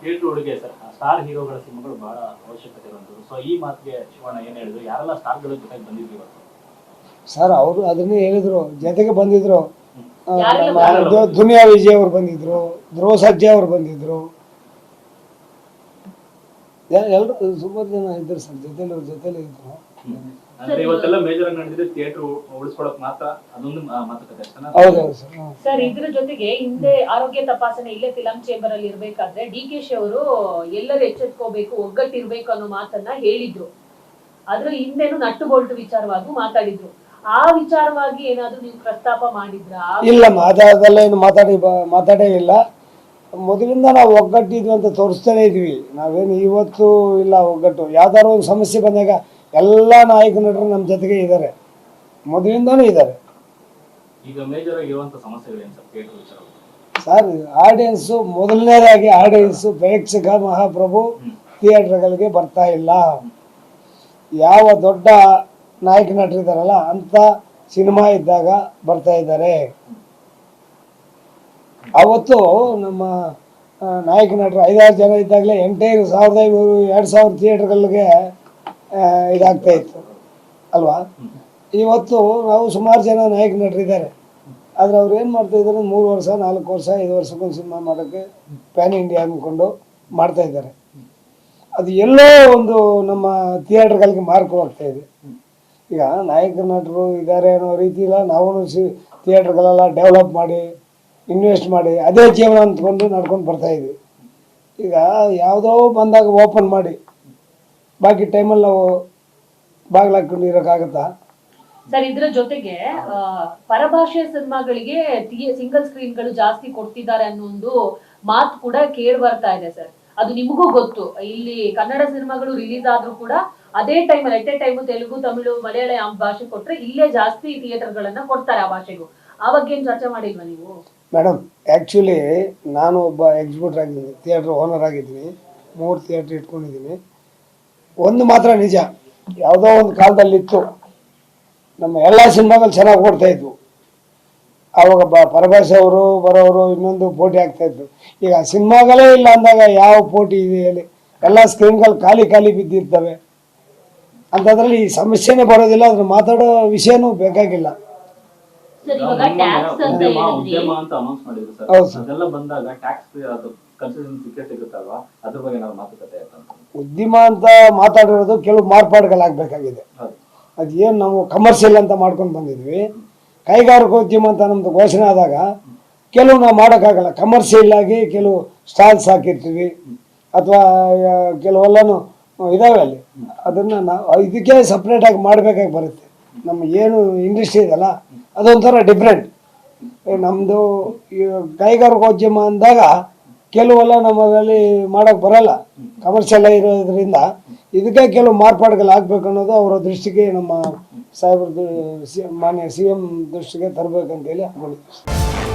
Theatre ಹುಡುಗೆ sir star ಹೀರೋಗಳ ಸಿನಿಮಾಗಳು ಬಹಳ ಅವಶ್ಯಕತೆ ಇರುವಂಥದ್ದು ಸೊ ಈ ಮಾತಿಗೆ ಶಿವಣ್ಣ ಏನು ಹೇಳಿದ್ರು? ಯಾರೆಲ್ಲ ಸ್ಟಾರ್ಗಳ ಜೊತೆಗೆ ಬಂದಿದ್ರು ಇವತ್ತು? ಸರ್ ಅವರು ಅದನ್ನೇ ಹೇಳಿದ್ರು. ಜೊತೆಗೆ ಬಂದಿದ್ರು. ದುನಿಯಾ ವಿಜಯ್ ಅವರು ಬಂದಿದ್ರು ಧ್ರುವ ಸರ್ಜೆ ಅವರು ಬಂದಿದ್ರು. ಎಲ್ಲರೂ ಸುಮಾರು ಜನ ಇದ್ರು ಸರ್ ಜೊತೆಲಿ ಜೊತೆಲಿ ಇದ್ರು. ಅಂದ್ರೆ ಇವತ್ತೆಲ್ಲ ಮೇಜರ್ ಆಗಿ ನಡೆದಿದೆ ಥಿಯೇಟರ್ ಉಳಿಸ್ಕೊಳಕ್ ಮಾತ್ರ ಅದೊಂದು ಮಾತುಕತೆ ಅಷ್ಟೇನಾ? ಹೌದೌದು ಸರ್ ಹ್ಮ್. ಸರ್ ಇದ್ರ ಜೊತೆಗೆ ಹಿಂದೆ ಆರೋಗ್ಯ ತಪಾಸಣೆ ಇಲ್ಲೇ ಫಿಲಂ ಚೇಂಬರ್ ಅಲ್ಲಿ ಇರ್ಬೇಕಾದ್ರೆ ಡಿ ಕೆ ಶಿ ಅವರು ಎಲ್ಲರೂ ಎಚ್ಚೆತ್ಕೋಬೇಕು ಒಗ್ಗಟ್ಟಿರ್ಬೇಕು ಅನ್ನೋ ಮಾತನ್ನ ಹೇಳಿದ್ರು. ಅದ್ರ ಹಿಂದೆನು ನಟ್ಟು ಬೋಲ್ಟ್ ವಿಚಾರವಾಗಿ ಮಾತಾಡಿದ್ರು. ಆ ವಿಚಾರವಾಗಿ ಏನಾದ್ರು ನೀವು ಪ್ರಸ್ತಾಪ ಮಾಡಿದ್ರ? ಇಲ್ಲ ಮಾತಾಡದಲ್ಲ ಏನು ಮಾತಾಡಿ ಬ- ಮಾತಾಡೇ ಇಲ್ಲ. ಮೊದಲಿಂದ ನಾವು ಒಗ್ಗಟ್ಟಿದ್ವಿ ಅಂತ ತೋರಿಸ್ತಾನೆ ಇದ್ವಿ. ನಾವೇನು ಇವತ್ತು ಇಲ್ಲ ಒಗ್ಗಟ್ಟು. ಯಾವ್ದಾದ್ರು ಒಂದು ಸಮಸ್ಯೆ ಬಂದಾಗ ಎಲ್ಲ ನಾಯಕ ನಟರು ನಮ್ಮ ಜೊತೆಗೆ ಇದ್ದಾರೆ. ಮೊದಲಿಂದಾನೂ ಇದ್ದಾರೆ. ಸರ್? ಆಡಿಯನ್ಸು ಮೊದಲನೇದಾಗಿ ಆಡಿಯನ್ಸು ಪ್ರೇಕ್ಷಕ ಮಹಾಪ್ರಭು ಥಿಯೇಟರ್ಗಳಿಗೆ ಬರ್ತಾ ಇಲ್ಲ. ಯಾವ ದೊಡ್ಡ ನಾಯಕ ನಟರಿದ್ದಾರಲ್ಲ ಅಂತ ಸಿನಿಮಾ ಇದ್ದಾಗ ಬರ್ತಾ ಇದ್ದಾರೆ. ಅವತ್ತು ನಮ್ಮ ನಾಯಕ ನಟರು ಐದಾರು ಜನ ಇದ್ದಾಗಲೇ ಎಂಟೈರ್ ಸಾವಿರದ ಐನೂರು, ಎರಡು ಸಾವಿರ ಥಿಯೇಟರ್ಗಳಿಗೆ ಇದಾಗ್ತಾ ಇತ್ತು. ಅಲ್ವಾ? ಇವತ್ತು ನಾವು ಸುಮಾರು ಜನ ನಾಯಕ ನಟರಿದ್ದಾರೆ. ಆದರೆ ಅವ್ರು ಏನು ಮಾಡ್ತಾ ಇದ್ದಾರೆ? ಮೂರು ವರ್ಷ, ನಾಲ್ಕು ವರ್ಷ, ಐದು ವರ್ಷಕ್ಕೊಂದು ಸಿನಿಮಾ ಮಾಡೋಕ್ಕೆ ಪ್ಯಾನ್ ಇಂಡಿಯಾ ಅಂದ್ಕೊಂಡು ಮಾಡ್ತಾ ಇದ್ದಾರೆ. ಅದು ಎಲ್ಲೋ ಒಂದು ನಮ್ಮ ಥಿಯೇಟರ್ಗಳಿಗೆ ಮಾರ್ಕ್ ಹೋಗ್ತಾ ಇದೆ. ಈಗ ನಾಯಕ ನಟರು ಇದ್ದಾರೆ ಅನ್ನೋ ರೀತಿ ಇಲ್ಲ. ನಾವು ಸಿ ಥಿಯೇಟರ್ಗಳೆಲ್ಲ ಡೆವಲಪ್ ಮಾಡಿ ಇನ್ವೆಸ್ಟ್ ಮಾಡಿ ಅದೇ ಜೀವನ ಅಂದ್ಕೊಂಡು ನಡ್ಕೊಂಡು ಬರ್ತಾ ಇದ್ವಿ. ಈಗ ಯಾವುದೋ ಬಂದಾಗ ಓಪನ್ ಮಾಡಿ ಬಾಕಿ ಟೈಮಲ್ಲಿ ನಾವು ಬಾಗಿಲು ಇರೋಕ್ಕಾಗತ್ತಾ? ಸರ್ ಇದರ ಜೊತೆಗೆ ಆ, ಪರಭಾಷೆಯ ಸಿನಿಮಾಗಳಿಗೆ ಸಿಂಗಲ್ ಸ್ಕ್ರೀನ್ಗಳು ಜಾಸ್ತಿ ಕೊಡ್ತಿದ್ದಾರೆ ಅನ್ನೋ ಒಂದು ಮಾತು ಕೂಡ ಕೇಳಿ ಬರ್ತಾ ಇದೆ ಸರ್. ಅದು ನಿಮಗೂ ಗೊತ್ತು. ಇಲ್ಲಿ ಕನ್ನಡ ಸಿನಿಮಾಗಳು ರಿಲೀಸ್ ಆದ್ರೂ ಕೂಡ ಅದೇ time at a time Telugu Tamil Malayalam ಭಾಷೆ ಕೊಟ್ರೆ ಇಲ್ಲೇ ಜಾಸ್ತಿ ಥಿಯೇಟರ್ ಗಳನ್ನ ಕೊಡ್ತಾರೆ ಆ ಭಾಷೆಗೂ. ಆ ಬಗ್ಗೆ ಏನ್ ಚರ್ಚೆ ಮಾಡಿಲ್ವಾ ನೀವು? ಮೇಡಮ್ ಆ್ಯಕ್ಚುಲಿ ನಾನು ಒಬ್ಬ ಎಕ್ಸಿಬ್ಯೂಟರ್ ಆಗಿದ್ದೀನಿ ಥಿಯೇಟ್ರ್ ಓನರ್ ಆಗಿದ್ದೀನಿ, ಮೂರು ಥಿಯೇಟ್ರ್ ಇಟ್ಕೊಂಡಿದ್ದೀನಿ. ಒಂದು ಮಾತ್ರ ನಿಜ, ಯಾವುದೋ ಒಂದು ಕಾಲದಲ್ಲಿತ್ತು, ನಮ್ಮ ಎಲ್ಲ ಸಿನಿಮಾಗಳು ಚೆನ್ನಾಗಿ ಓಡ್ತಾ ಇದ್ವು. ಆವಾಗ ಬ ಪರಭಾಷೆ ಅವರು ಬರೋರು ಇನ್ನೊಂದು ಪೋಟಿ ಆಗ್ತಾ ಇತ್ತು. ಈಗ ಸಿನಿಮಾಗಳೇ ಇಲ್ಲ ಅಂದಾಗ ಯಾವ ಪೋಟಿ ಇದೆ ಹೇಳಿ, ಎಲ್ಲ ಸ್ಕ್ರೀನ್ಗಳು ಖಾಲಿ ಖಾಲಿ ಬಿದ್ದಿರ್ತವೆ. ಅಂಥದ್ರಲ್ಲಿ ಈ ಸಮಸ್ಯೆನೇ ಬರೋದಿಲ್ಲ, ಅದನ್ನು ಮಾತಾಡೋ ವಿಷಯನೂ ಬೇಕಾಗಿಲ್ಲ. ಸರ್ ಇವಾಗ ಟ್ಯಾಕ್ಸ್ ಅಂತ ಉದ್ಯಮ ಹೇಳಿದ್ರಿ. ಉದ್ಯಮ ಅಂತ ಅನೌನ್ಸ್ ಮಾಡಿದ್ರು ಸರ್. ಹೌದು ಸರ್. ಅದೆಲ್ಲ ಬಂದಾಗ ಟ್ಯಾಕ್ಸ್ ಅದು ಕನ್ಸೆಷನ್ ಸಿಕ್ಕೇ ಸಿಗುತ್ತಲ್ವಾ? ಅದ್ರ ಬಗ್ಗೆ ಏನಾದ್ರು ಮಾತುಕತೆ ಆಯ್ತಾ ಅಂತ. ಉದ್ಯಮ ಅಂತ ಮಾತಾಡಿರೋದು ಕೆಲವು ಮಾರ್ಪಾಡುಗಳಾಗಬೇಕಾಗಿದೆ. ಹೌದು. ಅದು ಏನು ನಾವು ಕಮರ್ಷಿಯಲ್ ಅಂತ ಮಾಡ್ಕೊಂಡು ಬಂದಿದ್ವಿ. ಕೈಗಾರಿಕೋದ್ಯಮ ಅಂತ ನಮ್ದು ಘೋಷಣೆ ಆದಾಗ ಕೆಲವು ನಾವು ಮಾಡೋಕ್ಕಾಗಲ್ಲ. ಕಮರ್ಷಿಯಲ್ ಆಗಿ ಕೆಲವು ಸ್ಟಾಲ್ಸ್ ಹಾಕಿರ್ತೀವಿ. ಅಥವಾ ಕೆಲವೆಲ್ಲನೂ ಇದಾವೆ ಅಲ್ಲಿ. ಅದನ್ನು ನಾವು ಇದಕ್ಕೆ ಸಪ್ರೇಟಾಗಿ ಮಾಡಬೇಕಾಗಿ ಬರುತ್ತೆ. ನಮ್ಮ ಏನು ಇಂಡಸ್ಟ್ರಿ ಇದೆಲ್ಲ ಅದೊಂಥರ ಡಿಫ್ರೆಂಟ್ ನಮ್ಮದು ಕೈಗಾರಿಕೋದ್ಯಮ ಅಂದಾಗ ಕೆಲವೆಲ್ಲ ನಮ್ಮಲ್ಲಿ ಮಾಡೋಕ್ಕೆ ಬರಲ್ಲ. ಕಮರ್ಷಿಯಲ್ ಇರೋದ್ರಿಂದ ಇದಕ್ಕೆ ಕೆಲವು ಮಾರ್ಪಾಡುಗಳು ಆಗ್ಬೇಕು ಅನ್ನೋದು ಅವರ ದೃಷ್ಟಿಗೆ ನಮ್ಮ ಸಾಹೇಬ್ರದ್ದು ಮಾನ್ಯ ಸಿ ಎಂ ದೃಷ್ಟಿಗೆ ತರಬೇಕಂತೇಳಿ ಹಾಕೊಂಡಿದ್ದೀವಿ